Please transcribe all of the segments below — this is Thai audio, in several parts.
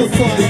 seu sonho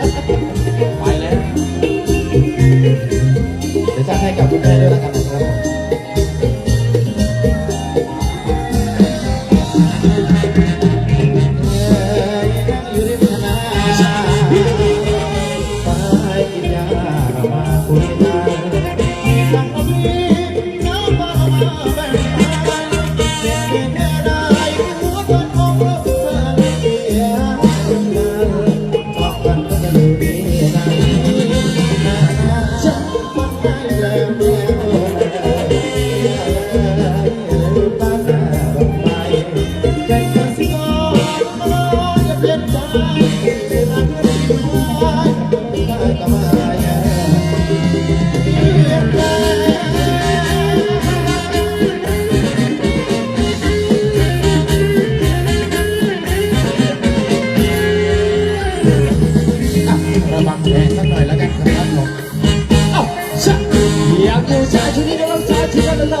แพงสักหน่อยแล้วกันครับผมเอ้าชะอยากอยู่ชายชุดนี้ก็ต้องชายชุดนั้น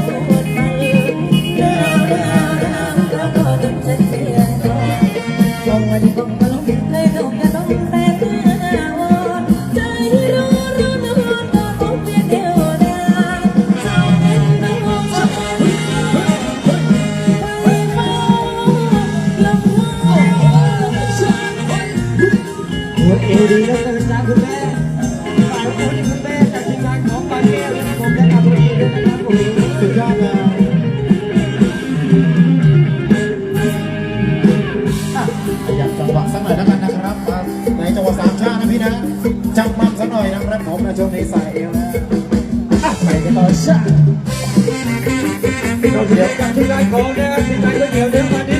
ดีเหลือเกินจ้าคุณแม่ฝากคุณคุณแม่จากทีมงานของปาเก้นะครับผมและกับดีด้วยนะครับผมสุดยอดเลยอะขยับจังหวะสักหน่อยแล้วกันนะครับในจังหวะสามชาตินะพี่นะจังมันสักหน่อยนะครับผมในช่วงนี้สายเอวนะไปกันต่อชาเราเสียวการทีมงานของนะครับทีมงานก๋วยเตี๋ยวเนื้อมา